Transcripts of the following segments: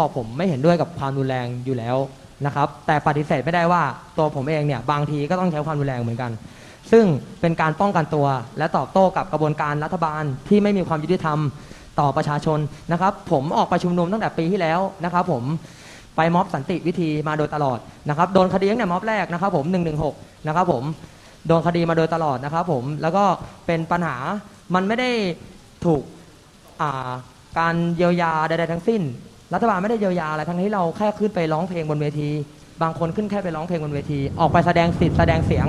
บอกผมไม่เห็นด้วยกับความรุนแรงอยู่แล้วนะครับแต่ปฏิเสธไม่ได้ว่าตัวผมเองเนี่ยบางทีก็ต้องใช้ความรุนแรงเหมือนกัน ซึ่งเป็นการป้องกันตัว และตอบโต้กับกระบวนการรัฐบาลที่ไม่มีความยุติธรรมต่อประชาชนนะครับ ผมออกไปชุมนุมตั้งแต่ปีที่แล้วนะครับ ผมไปม็อบสันติวิธีมาโดยตลอดนะครับโดนคดีตั้งแต่ม็อบแรกนะครับ ผม 116 นะครับ ผมโดนคดีมาโดยตลอดนะครับ ผมแล้วก็เป็นปัญหามันไม่ได้ถูกการเยียวยาใดๆทั้งสิ้น รัฐบาลไม่ได้เยียวยาอะไรทั้งที่เราแค่ขึ้นไปร้องเพลงบนเวที บางคนขึ้นแค่ไปร้องเพลงบนเวที ออกไปแสดงสิทธิ์แสดงเสียง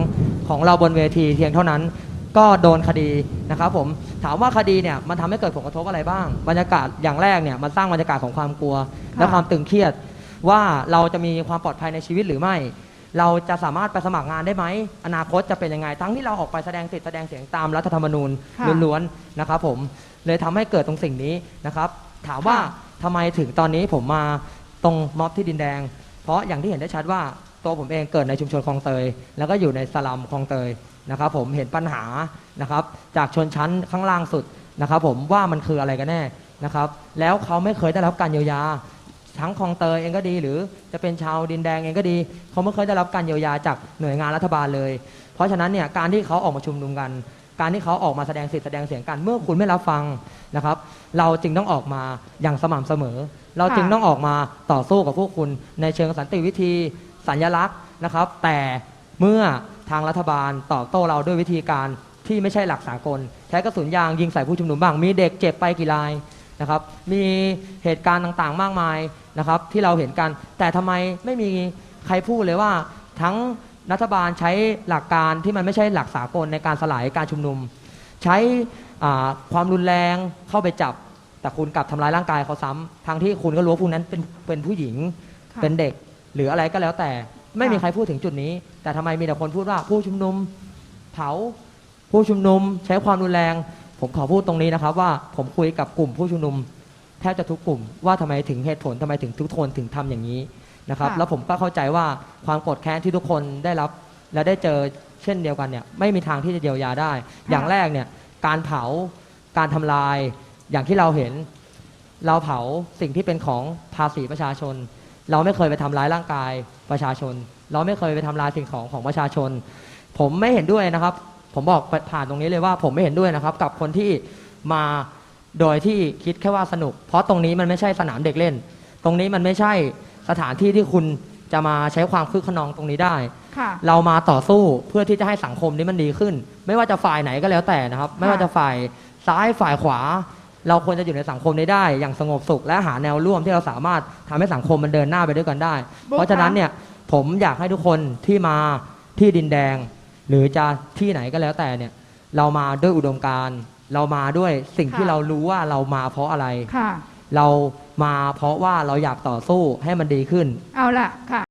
ของเราบนเวทีเพียงเท่านั้น ก็โดนคดีนะครับผมถามว่าคดีเนี่ยมันทำให้เกิดผลกระทบอะไรบ้าง บรรยากาศอย่างแรกเนี่ยมันสร้างบรรยากาศของความกลัว และความตึงเครียดว่าเราจะมีความปลอดภัยในชีวิตหรือไม่ เราจะสามารถไปสมัครงานได้ไหม อนาคตจะเป็นยังไง ทั้งที่เราออกไปแสดงสิทธิ์แสดงเสียงตามรัฐธรรมนูญค่ะล้วนๆนะครับผมเลยทำให้เกิดตรงสิ่งนี้นะครับ ถามว่าค่ะ ทำไมถึงตอนนี้ผมมาตรงม็อบที่ดินแดง เพราะอย่างที่เห็นได้ชัดว่าตัวผมเองเกิดในชุมชนคลองเตย แล้วก็อยู่ในสลัมคลองเตยนะครับ ผมเห็นปัญหานะครับ จากชนชั้นข้างล่างสุดนะครับ ผมว่ามันคืออะไรกันแน่นะครับ แล้วเขาไม่เคยได้รับการเยียวยาทั้งคลองเตยเองก็ดี หรือจะเป็นชาวดินแดงเองก็ดี เขาไม่เคยได้รับการเยียวยาจากหน่วยงานรัฐบาลเลย เพราะฉะนั้นเนี่ยการที่เขาออกมาชุมนุมกัน การที่เขาออกมาแสดงสิทธิ์แสดงเสียงกันเมื่อคุณไม่รับฟังนะครับ เราจึงต้องออกมาอย่างสม่ำเสมอ เราจึงต้องออกมาต่อสู้กับพวกคุณในเชิงสันติวิธีสัญลักษณ์นะครับ แต่เมื่อทางรัฐบาลตอบโต้เราด้วยวิธีการที่ไม่ใช่หลักสากลใช้กระสุนยางยิงใส่ผู้ชุมนุมบ้าง มีเด็กเจ็บไปกี่รายนะครับ มีเหตุการณ์ต่างๆ มากมายนะครับ ที่เราเห็นกัน แต่ทำไมไม่มีใครพูดเลยว่าทั้ง รัฐบาลใช้หลักการที่มันไม่ใช่หลักสากลในการสลายการชุมนุม ใช้อ่าความรุนแรงเข้าไปจับ แต่คุณกลับทำร้ายร่างกายเขาซ้ำทั้งที่คุณก็รู้ว่าพวกนั้นเป็นเป็นผู้หญิงค่ะเป็นเด็ก หรืออะไรก็แล้วแต่ไม่มีค่ะใครพูดถึงจุดนี้ แต่ทำไมมีแต่คนพูดว่าผู้ชุมนุมเผาผู้ชุมนุมใช้ความรุนแรง ผมขอพูดตรงนี้นะครับ ว่าผมคุยกับกลุ่มผู้ชุมนุมแทบจะทุกกลุ่มว่าทำไมถึงเหตุผลทำไมถึงทุกคนถึงทำอย่างนี้ นะครับ ค่ะ แล้วผมก็เข้าใจว่าความโกรธแค้นที่ทุกคนได้รับ และได้เจอเช่นเดียวกันเนี่ยไม่มีทางที่จะเยียวยาได้ อย่างแรกเนี่ยการเผาการทำลายอย่างที่เราเห็น เราเผาสิ่งที่เป็นของภาษีประชาชน เราไม่เคยไปทำร้ายร่างกายประชาชน เราไม่เคยไปทำลายสิ่งของของประชาชน ผมไม่เห็นด้วยนะครับ ผมบอกผ่านตรงนี้เลยว่า ผมไม่เห็นด้วยนะครับ กับคนที่มาโดยที่คิดแค่ว่าสนุก เพราะตรงนี้มันไม่ใช่สนามเด็กเล่น ตรงนี้มันไม่ใช่ สถานที่ที่คุณจะมาใช้ความคึกขนองตรงนี้ได้ ค่ะ เรามาต่อสู้เพื่อที่จะให้สังคมนี้มันดีขึ้น ไม่ว่าจะฝ่ายไหนก็แล้วแต่นะครับ ไม่ว่าจะฝ่ายซ้ายฝ่ายขวา เราควรจะอยู่ในสังคมนี้ได้ อย่างสงบสุข และหาแนวร่วมที่เราสามารถทำให้สังคมมันเดินหน้าไปด้วยกันได้ บุ๊คเพราะฉะนั้นคะเนี่ยผมอยากให้ทุกคนที่มาที่ดินแดง หรือจะที่ไหนก็แล้วแต่เนี่ยเรามาด้วยอุดมการณ์ เรามาด้วยสิ่งที่เรารู้ว่าเรามาเพราะอะไร ค่ะ เรา มาเพราะว่าเราอยากต่อสู้ให้มันดีขึ้น เอาล่ะค่ะ